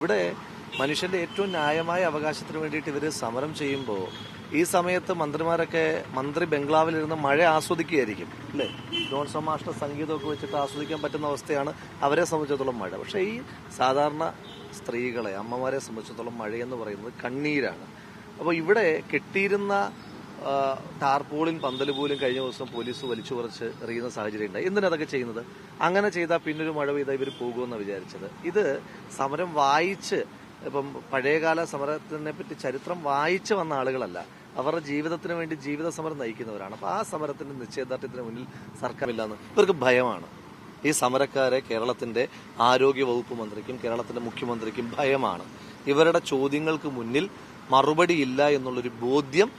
ഇവിടെ മനുഷ്യന്റെ ഏറ്റവും ന്യായമായ അവകാശത്തിന് വേണ്ടിയിട്ട് ഇവർ സമരം ചെയ്യുമ്പോൾ ഈ സമയത്ത് മന്ത്രിമാരൊക്കെ മന്ത്രി ബംഗ്ലാവിലിരുന്ന് മഴ ആസ്വദിക്കുകയായിരിക്കും അല്ലേ? ജോൺസൺ മാഷ്ട സംഗീതമൊക്കെ വെച്ചിട്ട് ആസ്വദിക്കാൻ പറ്റുന്ന അവസ്ഥയാണ് അവരെ സംബന്ധിച്ചിടത്തോളം മഴ. പക്ഷേ ഈ സാധാരണ സ്ത്രീകളെ അമ്മമാരെ സംബന്ധിച്ചിടത്തോളം മഴയെന്ന് പറയുന്നത് കണ്ണീരാണ്. അപ്പോൾ ഇവിടെ കെട്ടിയിരുന്ന ടാർപോളിൻ പന്തൽ പോലും കഴിഞ്ഞ ദിവസം പോലീസ് വലിച്ചു കുറച്ച് എറിയുന്ന സാഹചര്യം ഉണ്ടായി. എന്തിനാ അതൊക്കെ ചെയ്യുന്നത്? അങ്ങനെ ചെയ്താൽ പിന്നൊരു മഴ പെയ്താൽ ഇവർ പോകുമെന്ന് വിചാരിച്ചത്. ഇത് സമരം വായിച്ച് ഇപ്പം പഴയകാല സമരത്തിനെ പറ്റി ചരിത്രം വായിച്ച് വന്ന ആളുകളല്ല അവരുടെ ജീവിതത്തിന് വേണ്ടി ജീവിത സമരം നയിക്കുന്നവരാണ്. അപ്പോൾ ആ സമരത്തിന്റെ നിശ്ചയദാർഢ്യത്തിന് മുന്നിൽ സർക്കാരില്ലാന്ന് ഇവർക്ക് ഭയമാണ്. ഈ സമരക്കാരെ കേരളത്തിന്റെ ആരോഗ്യ വകുപ്പ് മന്ത്രിക്കും കേരളത്തിന്റെ മുഖ്യമന്ത്രിക്കും ഭയമാണ്. ഇവരുടെ ചോദ്യങ്ങൾക്ക് മുന്നിൽ മറുപടിയില്ല എന്നുള്ളൊരു ബോധ്യം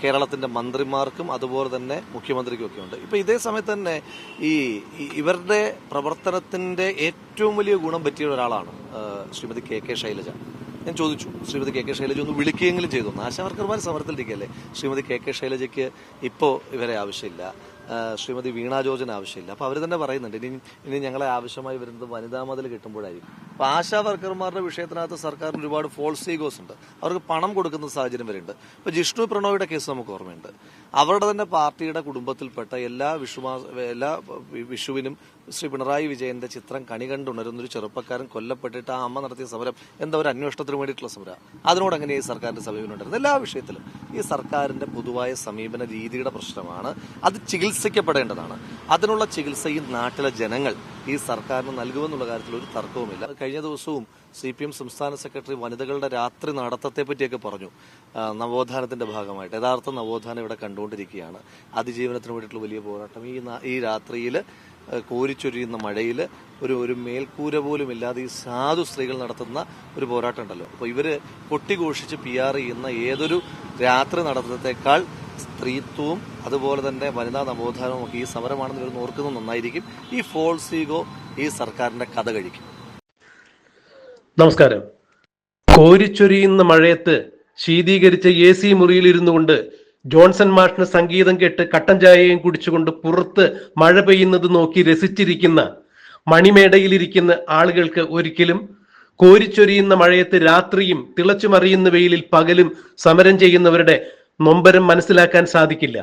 കേരളത്തിന്റെ മന്ത്രിമാർക്കും അതുപോലെ തന്നെ മുഖ്യമന്ത്രിക്കും ഒക്കെ ഉണ്ട് ഇപ്പൊ ഇതേ സമയത്ത് തന്നെ ഈ ഇവരുടെ പ്രവർത്തനത്തിന്റെ ഏറ്റവും വലിയ ഗുണം പറ്റിയ ഒരാളാണ് ശ്രീമതി കെ കെ ശൈലജ. ഞാൻ ചോദിച്ചു ശ്രീമതി കെ കെ ശൈലജ ഒന്ന് വിളിക്കുകയെങ്കിലും ചെയ്തു. ആശാവർക്കർമാർ സമരത്തിലിരിക്കല്ലേ ശ്രീമതി കെ കെ ശൈലജയ്ക്ക് ഇപ്പോൾ ഇവരെ ആവശ്യമില്ല ശ്രീമതി വീണ ജോർജിന് ആവശ്യമില്ല. അപ്പൊ അവർ തന്നെ പറയുന്നുണ്ട് ഇനി ഇനി ഞങ്ങളെ ആവശ്യമായി വരുന്നത് വനിതാ മതിൽ കിട്ടുമ്പോഴായിരിക്കും. അപ്പൊ ആശാ വർക്കർമാരുടെ വിഷയത്തിനകത്ത് സർക്കാരിന് ഒരുപാട് ഫോൾസ് ഈഗോസ് ഉണ്ട്. അവർക്ക് പണം കൊടുക്കുന്ന സാഹചര്യം വരെയുണ്ട്. ഇപ്പൊ ജിഷ്ണു പ്രണോയുടെ കേസ് നമുക്ക് ഓർമ്മയുണ്ട്. അവരുടെ തന്നെ പാർട്ടിയുടെ കുടുംബത്തിൽപ്പെട്ട എല്ലാ വിഷുമാ എല്ലാ വിഷുവിനും ശ്രീ പിണറായി വിജയന്റെ ചിത്രം കണി കണ്ടുണരുന്ന ഒരു ചെറുപ്പക്കാരൻ കൊല്ലപ്പെട്ടിട്ട് ആ അമ്മ നടത്തിയ സമരം എന്താ ഒരു അന്വേഷണത്തിന് വേണ്ടിയിട്ടുള്ള സമരം? അതിനോട് അങ്ങനെ ഈ സർക്കാരിന്റെ സമീപനം ഉണ്ടായിരുന്നു എല്ലാ വിഷയത്തിലും ഈ സർക്കാരിന്റെ പൊതുവായ സമീപന രീതിയുടെ പ്രശ്നമാണ്. അത് ചികിത്സിക്കപ്പെടേണ്ടതാണ്. അതിനുള്ള ചികിത്സ ഈ നാട്ടിലെ ജനങ്ങൾ ഈ സർക്കാരിന് നൽകുമെന്നുള്ള കാര്യത്തിൽ ഒരു തർക്കവുമില്ല. കഴിഞ്ഞ ദിവസവും സി പി എം സംസ്ഥാന സെക്രട്ടറി വനിതകളുടെ രാത്രി നടത്തത്തെ പറ്റിയൊക്കെ പറഞ്ഞു നവോത്ഥാനത്തിന്റെ ഭാഗമായിട്ട്. യഥാർത്ഥ നവോത്ഥാനം ഇവിടെ കണ്ടുകൊണ്ടിരിക്കുകയാണ്. അതിജീവനത്തിന് വേണ്ടിയിട്ടുള്ള വലിയ പോരാട്ടം. ഈ ഈ രാത്രിയിൽ കോരിച്ചൊരിയുന്ന മഴയിൽ ഒരു ഒരു മേൽക്കൂര പോലും ഇല്ലാതെ ഈ സാധു സ്ത്രീകൾ നടത്തുന്ന ഒരു പോരാട്ടം ഉണ്ടല്ലോ. അപ്പോൾ ഇവർ കൊട്ടിഘോഷിച്ച് പി ആർ ചെയ്യുന്ന ഏതൊരു രാത്രി നടത്തത്തേക്കാൾ സ്ത്രീത്വവും അതുപോലെ തന്നെ വനിതാ നവോത്ഥാനവും ഒക്കെ ഈ സമരമാണെന്ന് ഇവർ ഓർക്കുന്നത് നന്നായിരിക്കും. ഈ ഫോൾസ് ഈഗോ ഈ സർക്കാരിന്റെ കഥ കഴിക്കും. നമസ്കാരം. കോരിച്ചൊരിയുന്ന മഴയത്ത് ശീതീകരിച്ച എ സി മുറിയിലിരുന്നു കൊണ്ട് ജോൺസൺ മാഷിന് സംഗീതം കേട്ട് കട്ടൻ ചായയും കുടിച്ചുകൊണ്ട് പുറത്ത് മഴ പെയ്യുന്നത് നോക്കി രസിച്ചിരിക്കുന്ന മണിമേടയിലിരിക്കുന്ന ആളുകൾക്ക് ഒരിക്കലും കോരിച്ചൊരിയുന്ന മഴയത്ത് രാത്രിയും തിളച്ചുമറിയുന്ന വെയിലിൽ പകലും സമരം ചെയ്യുന്നവരുടെ നൊമ്പരം മനസ്സിലാക്കാൻ സാധിക്കില്ല.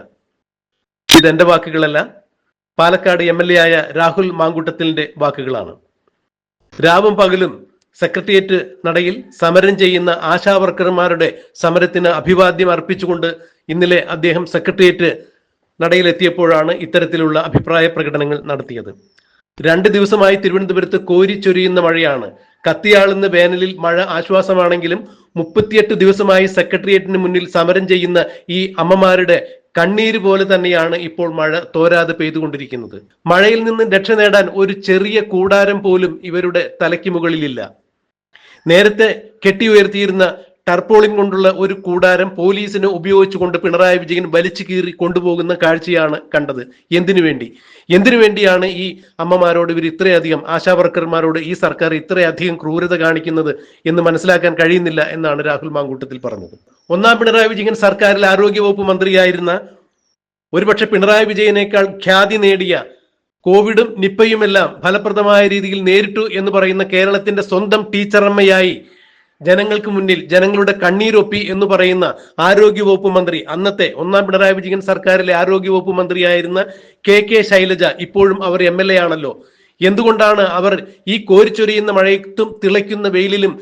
ഇതെന്റെ വാക്കുകളല്ല. പാലക്കാട് എം എൽ എ ആയ രാഹുൽ മാങ്കൂട്ടത്തിന്റെ വാക്കുകളാണ്. രാവും പകലും സെക്രട്ടേറിയറ്റ് നടയിൽ സമരം ചെയ്യുന്ന ആശാ വർക്കർമാരുടെ സമരത്തിന് അഭിവാദ്യം അർപ്പിച്ചുകൊണ്ട് ഇന്നലെ അദ്ദേഹം സെക്രട്ടേറിയറ്റ് നടയിലെത്തിയപ്പോഴാണ് ഇത്തരത്തിലുള്ള അഭിപ്രായ പ്രകടനങ്ങൾ നടത്തിയത്. രണ്ട് ദിവസമായി തിരുവനന്തപുരത്ത് കോരിച്ചൊരിയുന്ന മഴയാണ്. കത്തിയാളുന്ന വേനലിൽ മഴ ആശ്വാസമാണെങ്കിലും മുപ്പത്തിയെട്ട് ദിവസമായി സെക്രട്ടേറിയറ്റിന് മുന്നിൽ സമരം ചെയ്യുന്ന ഈ അമ്മമാരുടെ കണ്ണീര് പോലെ തന്നെയാണ് ഇപ്പോൾ മഴ തോരാതെ പെയ്തുകൊണ്ടിരിക്കുന്നത്. മഴയിൽ നിന്ന് രക്ഷ നേടാൻ ഒരു ചെറിയ കൂടാരം പോലും ഇവരുടെ തലയ്ക്ക് മുകളിലില്ല. നേരത്തെ കെട്ടിയുയർത്തിയിരുന്ന ടർപ്പോളിൻ കൊണ്ടുള്ള ഒരു കൂടാരം പോലീസിനെ ഉപയോഗിച്ചുകൊണ്ട് പിണറായി വിജയൻ വലിച്ചു കീറി കൊണ്ടുപോകുന്ന കാഴ്ചയാണ് കണ്ടത്. എന്തിനു വേണ്ടി? എന്തിനു വേണ്ടിയാണ് ഈ അമ്മമാരോട് ഇവർ ഇത്രയധികം ആശാവർക്കർമാരോട് ഈ സർക്കാർ ഇത്രയധികം ക്രൂരത കാണിക്കുന്നത് എന്ന് മനസ്സിലാക്കാൻ കഴിയുന്നില്ല എന്നാണ് രാഹുൽ മാങ്കൂട്ടത്തിൽ പറഞ്ഞത്. ഒന്നാം പിണറായി വിജയൻ സർക്കാരിൽ ആരോഗ്യവകുപ്പ് മന്ത്രിയായിരുന്ന ഒരുപക്ഷെ പിണറായി വിജയനേക്കാൾ ഖ്യാതി നേടിയ കോവിഡും നിപ്പയുമെല്ലാം ഫലപ്രദമായ രീതിയിൽ നേരിട്ടു എന്ന് പറയുന്ന കേരളത്തിന്റെ സ്വന്തം ടീച്ചറമ്മയായി ജനങ്ങൾക്ക് മുന്നിൽ ജനങ്ങളുടെ കണ്ണീരൊപ്പി എന്ന് പറയുന്ന ആരോഗ്യവകുപ്പ് മന്ത്രി അന്നത്തെ ഒന്നാം പിണറായി വിജയൻ സർക്കാരിലെ ആരോഗ്യവകുപ്പ് മന്ത്രിയായിരുന്ന കെ കെ ശൈലജ ഇപ്പോഴും അവർ എം എൽ എ ആണല്ലോ. എന്തുകൊണ്ടാണ് അവർ ഈ കോരിച്ചൊരിയുന്ന മഴയത്തും തിളയ്ക്കുന്ന വെയിലിലും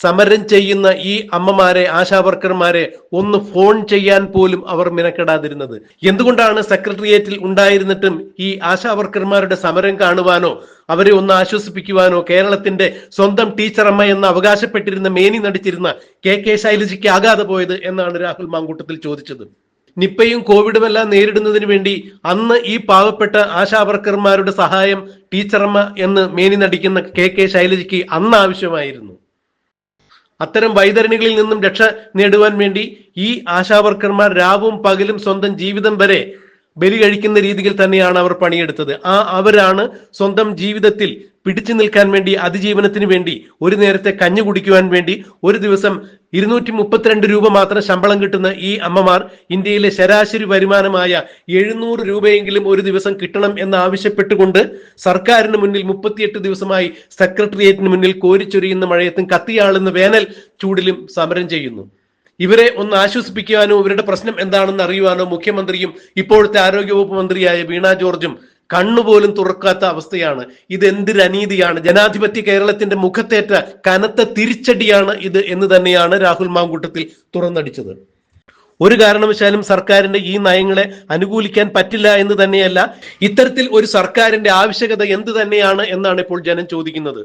സമരം ചെയ്യുന്ന ഈ അമ്മമാരെ ആശാവർക്കർമാരെ ഒന്ന് ഫോൺ ചെയ്യാൻ പോലും അവർ മിനക്കെടാതിരുന്നത്? എന്തുകൊണ്ടാണ് സെക്രട്ടേറിയറ്റിൽ ഉണ്ടായിരുന്നിട്ടും ഈ ആശാവർക്കർമാരുടെ സമരം കാണുവാനോ അവരെ ഒന്ന് ആശ്വസിപ്പിക്കുവാനോ കേരളത്തിന്റെ സ്വന്തം ടീച്ചറമ്മ എന്ന് അവകാശപ്പെട്ടിരുന്ന മേനി നടിച്ചിരുന്ന കെ കെ ശൈലജയ്ക്ക് ആകാതെ പോയത് എന്നാണ് രാഹുൽ മാങ്കൂട്ടത്തിൽ ചോദിച്ചത്. നിപ്പയും കോവിഡും എല്ലാം നേരിടുന്നതിന് വേണ്ടി അന്ന് ഈ പാവപ്പെട്ട ആശാവർക്കർമാരുടെ സഹായം ടീച്ചറമ്മ എന്ന് മേനി നടിക്കുന്ന കെ കെ ശൈലജയ്ക്ക് അന്ന് ആവശ്യമായിരുന്നു. അത്തരം വൈതരണികളിൽ നിന്നും രക്ഷ നേടുവാൻ വേണ്ടി ഈ ആശാവർക്കർമാർ രാവും പകലും സ്വന്തം ജീവിതം വരെ ബലി കഴിക്കുന്ന രീതിയിൽ തന്നെയാണ് അവർ പണിയെടുത്തത്. ആ അവരാണ് സ്വന്തം ജീവിതത്തിൽ പിടിച്ചു നിൽക്കാൻ വേണ്ടി അതിജീവനത്തിന് വേണ്ടി ഒരു നേരത്തെ കഞ്ഞു കുടിക്കുവാൻ വേണ്ടി ഒരു ദിവസം ഇരുന്നൂറ്റി മുപ്പത്തിരണ്ട് രൂപ മാത്രം ശമ്പളം കിട്ടുന്ന ഈ അമ്മമാർ ഇന്ത്യയിലെ ശരാശരി വരുമാനമായ എഴുന്നൂറ് രൂപയെങ്കിലും ഒരു ദിവസം കിട്ടണം എന്ന് ആവശ്യപ്പെട്ടുകൊണ്ട് സർക്കാരിന് മുന്നിൽ മുപ്പത്തിയെട്ട് ദിവസമായി സെക്രട്ടേറിയറ്റിന് മുന്നിൽ കോരിച്ചൊരിയുന്ന മഴയത്തും കത്തിയാളുന്ന വേനൽ ചൂടിലും സമരം ചെയ്യുന്നു. ഇവരെ ഒന്ന് ആശ്വസിപ്പിക്കുവാനോ ഇവരുടെ പ്രശ്നം എന്താണെന്ന് അറിയുവാനോ മുഖ്യമന്ത്രിയും ഇപ്പോഴത്തെ ആരോഗ്യവകുപ്പ് മന്ത്രിയായ വീണ ജോർജും കണ്ണുപോലും തുറക്കാത്ത അവസ്ഥയാണ്. ഇത് എന്തൊരു അനീതിയാണ്. ജനാധിപത്യ കേരളത്തിന്റെ മുഖത്തേറ്റ കനത്ത തിരിച്ചടിയാണ് ഇത് എന്ന് തന്നെയാണ് രാഹുൽ മാങ്കൂട്ടത്തിൽ തുറന്നടിച്ചത്. ഒരു കാരണവശാലും സർക്കാരിന്റെ ഈ നയങ്ങളെ അനുകൂലിക്കാൻ പറ്റില്ല എന്ന് തന്നെയല്ല ഇത്തരത്തിൽ ഒരു സർക്കാരിന്റെ ആവശ്യകത എന്ത് തന്നെയാണ് എന്നാണ് ഇപ്പോൾ ജനം ചോദിക്കുന്നത്.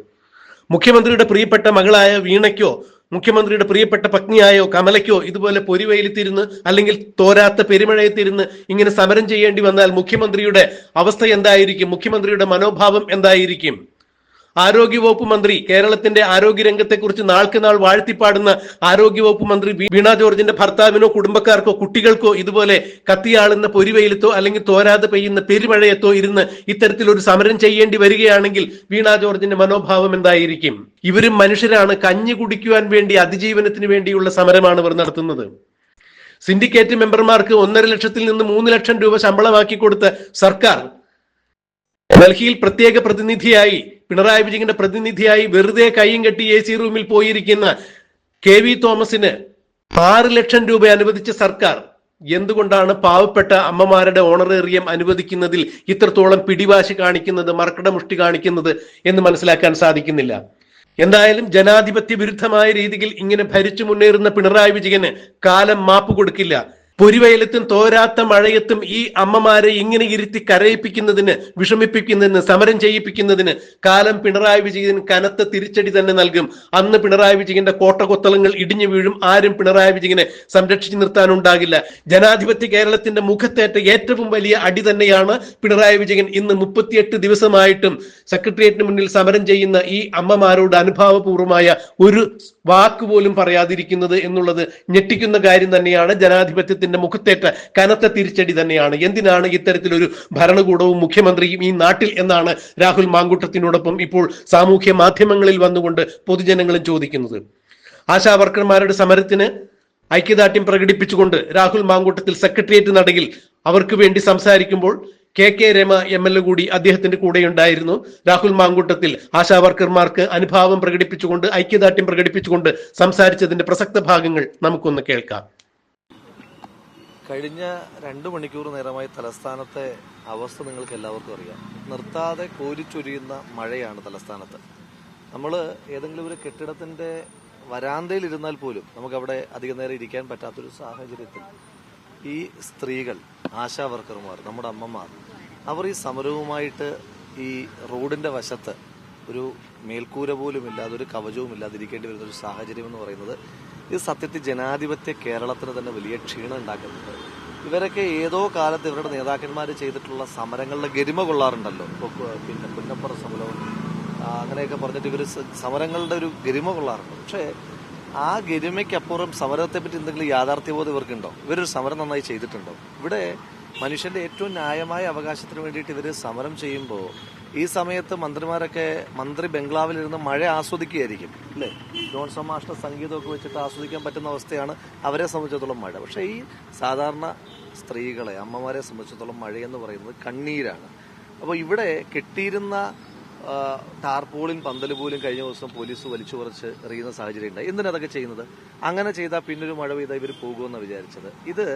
മുഖ്യമന്ത്രിയുടെ പ്രിയപ്പെട്ട മകളായ വീണയ്ക്കോ മുഖ്യമന്ത്രിയുടെ പ്രിയപ്പെട്ട പത്നിയായോ കമലയ്ക്കോ ഇതുപോലെ പൊരിവെയിലത്തിരുന്ന് അല്ലെങ്കിൽ തോരാത്ത പെരുമഴയത്തിരുന്ന് ഇങ്ങനെ സമരം ചെയ്യേണ്ടി വന്നാൽ മുഖ്യമന്ത്രിയുടെ അവസ്ഥ എന്തായിരിക്കും? മുഖ്യമന്ത്രിയുടെ മനോഭാവം എന്തായിരിക്കും? ആരോഗ്യവകുപ്പ് മന്ത്രി കേരളത്തിന്റെ ആരോഗ്യരംഗത്തെക്കുറിച്ച് നാൾക്ക് നാൾ വാഴ്ത്തിപ്പാടുന്ന ആരോഗ്യവകുപ്പ് മന്ത്രി വീണ ജോർജിന്റെ ഭർത്താവിനോ കുടുംബക്കാർക്കോ കുട്ടികൾക്കോ ഇതുപോലെ കത്തിയാളുന്ന പൊരിവെയിലത്തോ അല്ലെങ്കിൽ തോരാതെ പെയ്യുന്ന പെരുമഴയത്തോ ഇരുന്ന് ഇത്തരത്തിലൊരു സമരം ചെയ്യേണ്ടി വരികയാണെങ്കിൽ വീണ ജോർജിന്റെ മനോഭാവം എന്തായിരിക്കും? ഇവരും മനുഷ്യരാണ് കഞ്ഞി കുടിക്കുവാൻ വേണ്ടി അതിജീവനത്തിന് വേണ്ടിയുള്ള സമരമാണ് ഇവർ നടത്തുന്നത്. സിൻഡിക്കേറ്റ് മെമ്പർമാർക്ക് ഒന്നര ലക്ഷത്തിൽ നിന്ന് മൂന്ന് ലക്ഷം രൂപ ശമ്പളമാക്കി കൊടുത്ത സർക്കാർ ഡൽഹിയിൽ പ്രത്യേക പ്രതിനിധിയായി പിണറായി വിജയന്റെ പ്രതിനിധിയായി വെറുതെ കൈയും കെട്ടി എ സി റൂമിൽ പോയിരിക്കുന്ന കെ വി തോമസിന് ആറ് ലക്ഷം രൂപ അനുവദിച്ച സർക്കാർ. എന്തുകൊണ്ടാണ് പാവപ്പെട്ട അമ്മമാരുടെ ഓണറേറിയം അനുവദിക്കുന്നതിൽ ഇത്രത്തോളം പിടിവാശി കാണിക്കുന്നത് മറക്കടമുഷ്ടി കാണിക്കുന്നത് എന്ന് മനസ്സിലാക്കാൻ സാധിക്കുന്നില്ല? എന്തായാലും ജനാധിപത്യ വിരുദ്ധമായ രീതിയിൽ ഇങ്ങനെ ഭരിച്ചു മുന്നേറുന്ന പിണറായി വിജയന് കാലം മാപ്പ് കൊടുക്കില്ല പൊരിവയലത്തും തോരാത്ത മഴയത്തും ഈ അമ്മമാരെ ഇങ്ങനെ ഇരുത്തി കരയിപ്പിക്കുന്നതിന് വിഷമിപ്പിക്കുന്നതിന് സമരം ചെയ്യിപ്പിക്കുന്നതിന് കാലം പിണറായി വിജയൻ കനത്ത തിരിച്ചടി തന്നെ നൽകും. അന്ന് പിണറായി വിജയന്റെ കോട്ടകൊത്തളങ്ങൾ ഇടിഞ്ഞു വീഴും. ആരും പിണറായി വിജയനെ സംരക്ഷിച്ചു നിർത്താനുണ്ടാകില്ല. ജനാധിപത്യ കേരളത്തിന്റെ മുഖത്തേറ്റ ഏറ്റവും വലിയ അടി തന്നെയാണ് പിണറായി വിജയൻ ഇന്ന് മുപ്പത്തിയെട്ട് ദിവസമായിട്ടും സെക്രട്ടേറിയറ്റിന് മുന്നിൽ സമരം ചെയ്യുന്ന ഈ അമ്മമാരോട് അനുഭാവപൂർവമായ ഒരു വാക്ക് പോലും പറയാതിരിക്കുന്നത് എന്നുള്ളത് ഞെട്ടിക്കുന്ന കാര്യം തന്നെയാണ് ജനാധിപത്യത്തിന്റെ മുഖത്തേറ്റ കനത്ത തിരിച്ചടി തന്നെയാണ്. എന്തിനാണ് ഇത്തരത്തിലൊരു ഭരണകൂടവും മുഖ്യമന്ത്രിയും ഈ നാട്ടിൽ എന്നാണ് രാഹുൽ മാങ്കൂട്ടത്തിനോടൊപ്പം ഇപ്പോൾ സാമൂഹ്യ മാധ്യമങ്ങളിൽ വന്നുകൊണ്ട് പൊതുജനങ്ങളും ചോദിക്കുന്നത്. ആശാ വർക്കർമാരുടെ സമരത്തിന് ഐക്യദാർഢ്യം പ്രകടിപ്പിച്ചുകൊണ്ട് രാഹുൽ മാങ്കൂട്ടത്തിൽ സെക്രട്ടേറിയറ്റ് നടയിൽ അവർക്ക് വേണ്ടി സംസാരിക്കുമ്പോൾ K K Rema M L A കൂടി അദ്ദേഹത്തിന്റെ കൂടെ ഉണ്ടായിരുന്നു. രാഹുൽ മാങ്കൂട്ടത്തിൽ ആശാ വർക്കർമാർക്ക് അനുഭാവം പ്രകടിപ്പിച്ചുകൊണ്ട് ഐക്യദാർഢ്യം പ്രകടിപ്പിച്ചുകൊണ്ട് സംസാരിച്ചതിന്റെ പ്രസക്ത ഭാഗങ്ങൾ നമുക്കൊന്ന് കേൾക്കാം. കഴിഞ്ഞ രണ്ട് മണിക്കൂർ നേരമായി തലസ്ഥാനത്തെ അവസ്ഥ നിങ്ങൾക്ക് എല്ലാവർക്കും അറിയാം. നിർത്താതെ കോരിച്ചൊരിയുന്ന മഴയാണ് തലസ്ഥാനത്ത്. നമ്മൾ ഏതെങ്കിലും ഒരു കെട്ടിടത്തിന്റെ വരാന്തയിൽ ഇരുന്നാൽ പോലും നമുക്കവിടെ അധികം നേരം ഇരിക്കാൻ പറ്റാത്തൊരു സാഹചര്യത്തിൽ ഈ സ്ത്രീകൾ ആശാ വർക്കർമാർ നമ്മുടെ അമ്മമാർ അവർ ഈ സമരവുമായിട്ട് ഈ റോഡിന്റെ വശത്ത് ഒരു മേൽക്കൂര പോലും ഇല്ലാതെ ഒരു കവചവും ഇല്ലാതിരിക്കേണ്ടി വരുന്ന ഒരു സാഹചര്യം എന്ന് പറയുന്നത് ഇത് സത്യത്തിൽ ജനാധിപത്യ കേരളത്തിന് തന്നെ വലിയ ക്ഷീണം ഉണ്ടാക്കുന്നുണ്ട്. ഇവരൊക്കെ ഏതോ കാലത്ത് ഇവരുടെ നേതാക്കന്മാർ ചെയ്തിട്ടുള്ള സമരങ്ങളുടെ ഗരിമ കൊള്ളാറുണ്ടല്ലോ. പിന്നെ പുന്നപ്പുറ സമരവും അങ്ങനെയൊക്കെ പറഞ്ഞിട്ട് ഇവർ സമരങ്ങളുടെ ഒരു ഗരിമ കൊള്ളാറുണ്ട്. പക്ഷേ ആ ഗരിമയ്ക്കപ്പുറം സമരത്തെ പറ്റി എന്തെങ്കിലും യാഥാർത്ഥ്യബോധം ഇവർക്കുണ്ടോ? ഇവരൊരു സമരം നന്നായി ചെയ്തിട്ടുണ്ടോ? ഇവിടെ മനുഷ്യന്റെ ഏറ്റവും ന്യായമായ അവകാശത്തിന് വേണ്ടിയിട്ട് ഇവർ സമരം ചെയ്യുമ്പോൾ ഈ സമയത്ത് മന്ത്രിമാരൊക്കെ മന്ത്രി ബംഗ്ലാവിലിരുന്ന് മഴ ആസ്വദിക്കുകയായിരിക്കും അല്ലേ? ജോൺസൺ സമാഷ്ട സംഗീതമൊക്കെ വെച്ചിട്ട് ആസ്വദിക്കാൻ പറ്റുന്ന അവസ്ഥയാണ് അവരെ സംബന്ധിച്ചിടത്തോളം മഴ. പക്ഷേ ഈ സാധാരണ സ്ത്രീകളെ അമ്മമാരെ സംബന്ധിച്ചിടത്തോളം മഴയെന്ന് പറയുന്നത് കണ്ണീരാണ്. അപ്പോൾ ഇവിടെ കെട്ടിയിരുന്ന ടാർപോളിൻ പന്തൽ പോലും കഴിഞ്ഞ ദിവസം പോലീസ് വലിച്ചു കുറച്ച് എറിയുന്ന സാഹചര്യം ഉണ്ടായി. എന്തിനാ അതൊക്കെ ചെയ്യുന്നത്? അങ്ങനെ ചെയ്താൽ പിന്നൊരു മഴ പെയ്താൽ ഇവർ പോകുമെന്ന് വിചാരിച്ചത്. ഇത്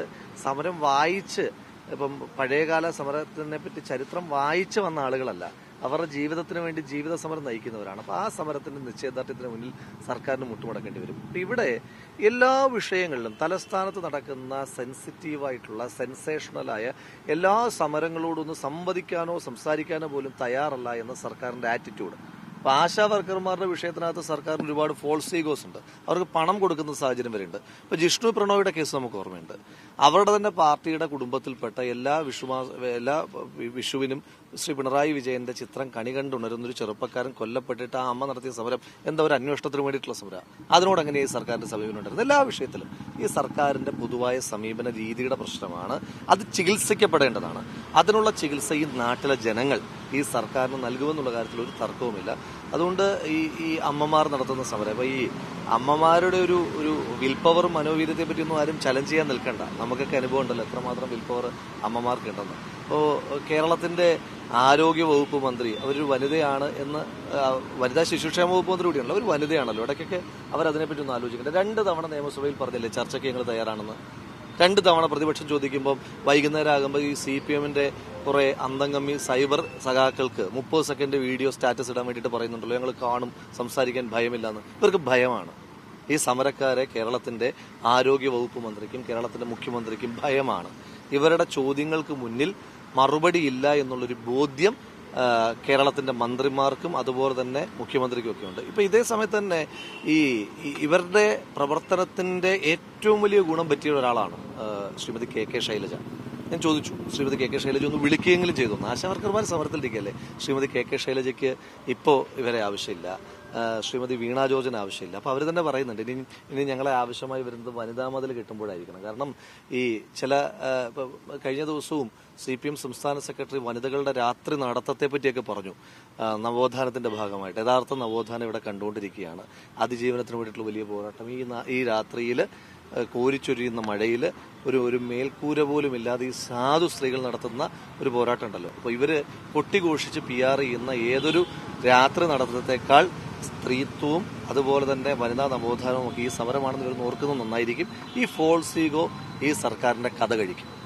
സമരം വായിച്ച് ഇപ്പം പഴയകാല സമരത്തിനെ പറ്റി ചരിത്രം വായിച്ച് വന്ന ആളുകളല്ല. അവരുടെ ജീവിതത്തിന് വേണ്ടി ജീവിത സമരം നയിക്കുന്നവരാണ്. അപ്പോൾ ആ സമരത്തിന്റെ നിശ്ചയദാർഢ്യത്തിന് മുന്നിൽ സർക്കാരിന് മുട്ടുമടക്കേണ്ടി വരും. ഇവിടെ എല്ലാ വിഷയങ്ങളിലും തലസ്ഥാനത്ത് നടക്കുന്ന സെൻസിറ്റീവായിട്ടുള്ള സെൻസേഷണലായ എല്ലാ സമരങ്ങളോടൊന്ന് സംവദിക്കാനോ സംസാരിക്കാനോ പോലും തയ്യാറല്ല എന്ന സർക്കാരിന്റെ ആറ്റിറ്റ്യൂഡ്. അപ്പൊ ആശാ വർക്കർമാരുടെ വിഷയത്തിനകത്ത് സർക്കാരിന് ഒരുപാട് ഫോൾസ് ഈഗോസ് ഉണ്ട്. അവർക്ക് പണം കൊടുക്കുന്ന സാഹചര്യം വരെയുണ്ട്. ഉണ്ട് ഇപ്പൊ ജിഷ്ണു പ്രണോയുടെ കേസ് നമുക്ക് ഓർമ്മയുണ്ട്. അവരുടെ തന്നെ പാർട്ടിയുടെ കുടുംബത്തിൽപ്പെട്ട എല്ലാ വിഷുമാ എല്ലാ വിഷുവിനും ശ്രീ പിണറായി വിജയന്റെ ചിത്രം കണി കണ്ടുണരുന്ന ഒരു ചെറുപ്പക്കാരൻ കൊല്ലപ്പെട്ടിട്ട് ആ അമ്മ നടത്തിയ സമരം എന്താ ഒരു അന്വേഷണത്തിന് വേണ്ടിയിട്ടുള്ള സമരം? അതിനോട് അങ്ങനെ ഈ സർക്കാരിന്റെ സമീപനം ഉണ്ടായിരുന്നു എല്ലാ വിഷയത്തിലും ഈ സർക്കാരിന്റെ പൊതുവായ സമീപന രീതിയുടെ പ്രശ്നമാണ്. അത് ചികിത്സിക്കപ്പെടേണ്ടതാണ്. അതിനുള്ള ചികിത്സ ഈ നാട്ടിലെ ജനങ്ങൾ ഈ സർക്കാരിന് നൽകുമെന്നുള്ള കാര്യത്തിൽ ഒരു തർക്കവുമില്ല. അതുകൊണ്ട് ഈ ഈ അമ്മമാർ നടത്തുന്ന സമരം ഈ അമ്മമാരുടെ ഒരു ഒരു വിൽ മനോവീര്യത്തെ പറ്റിയൊന്നും ആരും ചലഞ്ച് ചെയ്യാൻ നിൽക്കണ്ട. നമുക്കൊക്കെ അനുഭവം ഉണ്ടല്ലോ എത്രമാത്രം വിൽ പവർ അമ്മമാർക്ക് ഉണ്ടെന്ന്. അപ്പോൾ കേരളത്തിന്റെ ആരോഗ്യ വകുപ്പ് മന്ത്രി അവരൊരു വനിതയാണ് എന്ന് വനിതാ ശിശുക്ഷേമ വകുപ്പ് മന്ത്രി കൂടിയാണല്ലോ. ഒരു വനിതയാണല്ലോ. ഇടയ്ക്കൊക്കെ അതിനെപ്പറ്റി ഒന്ന് ആലോചിക്കുന്നത് രണ്ട് തവണ നിയമസഭയിൽ പറഞ്ഞില്ലേ ചർച്ചയ്ക്ക് ഞങ്ങൾ തയ്യാറാണെന്ന്. രണ്ട് തവണ പ്രതിപക്ഷം ചോദിക്കുമ്പോൾ വൈകുന്നേരം ആകുമ്പോൾ ഈ സി പി എമ്മിന്റെ കുറെ അന്തംഗമ്മി സൈബർ സഖാക്കൾക്ക് മുപ്പത് സെക്കൻഡ് വീഡിയോ സ്റ്റാറ്റസ് ഇടാൻ വേണ്ടിയിട്ട് പറയുന്നുണ്ടല്ലോ. ഞങ്ങൾ കാണും സംസാരിക്കാൻ ഭയമില്ലാന്ന്. ഇവർക്ക് ഭയമാണ്. ഈ സമരക്കാരെ കേരളത്തിന്റെ ആരോഗ്യ വകുപ്പ് മന്ത്രിക്കും കേരളത്തിന്റെ മുഖ്യമന്ത്രിക്കും ഭയമാണ്. ഇവരുടെ ചോദ്യങ്ങൾക്ക് മുന്നിൽ മറുപടിയില്ല എന്നുള്ളൊരു ബോധ്യം കേരളത്തിന്റെ മന്ത്രിമാർക്കും അതുപോലെ തന്നെ മുഖ്യമന്ത്രിക്കും ഒക്കെ ഉണ്ട്. ഇപ്പൊ ഇതേ സമയത്ത് തന്നെ ഈ ഇവരുടെ പ്രവർത്തനത്തിന്റെ ഏറ്റവും വലിയ ഗുണം പറ്റിയ ഒരാളാണ് ശ്രീമതി കെ കെ ശൈലജ. ഞാൻ ചോദിച്ചു ശ്രീമതി കെ കെ ശൈലജ ഒന്ന് വിളിക്കുകയെങ്കിലും ചെയ്തു. ആശാവർക്കർമാർ സമരത്തിലിരിക്കല്ലേ ശ്രീമതി കെ കെ ശൈലജയ്ക്ക് ഇപ്പോൾ ഇവരെ ആവശ്യമില്ല. ശ്രീമതി വീണ ജോർജിന് ആവശ്യമില്ല. അപ്പോൾ അവർ തന്നെ പറയുന്നുണ്ട് ഇനി ഇനി ഞങ്ങളെ ആവശ്യമായി വരുന്നത് വനിതാ മതിൽ കിട്ടുമ്പോഴായിരിക്കണം. കാരണം ഈ ചില കഴിഞ്ഞ ദിവസവും സി പി എം സംസ്ഥാന സെക്രട്ടറി വനിതകളുടെ രാത്രി നടത്തത്തെ പറ്റിയൊക്കെ പറഞ്ഞു നവോത്ഥാനത്തിന്റെ ഭാഗമായിട്ട്. യഥാർത്ഥ നവോത്ഥാനം ഇവിടെ കണ്ടുകൊണ്ടിരിക്കുകയാണ്. അതിജീവനത്തിന് വേണ്ടിയിട്ടുള്ള വലിയ പോരാട്ടം. ഈ ഈ രാത്രിയിൽ കോരിച്ചൊരിയുന്ന മഴയിൽ ഒരു ഒരു മേൽക്കൂര പോലും ഇല്ലാതെ ഈ സാധു സ്ത്രീകൾ നടത്തുന്ന ഒരു പോരാട്ടം ഉണ്ടല്ലോ. അപ്പോൾ ഇവർ പൊട്ടിഘോഷിച്ച് പി ആർ ചെയ്യുന്ന ഏതൊരു രാത്രി നടത്തത്തേക്കാൾ സ്ത്രീത്വവും അതുപോലെ തന്നെ വനിതാ നവോത്ഥാനവും ഒക്കെ ഈ സമരമാണെന്ന് ഇവർ ഓർക്കുന്നത് നന്നായിരിക്കും. ഈ ഫോൾസീഗോ ഈ സർക്കാരിന്റെ കഥ കഴിക്കും.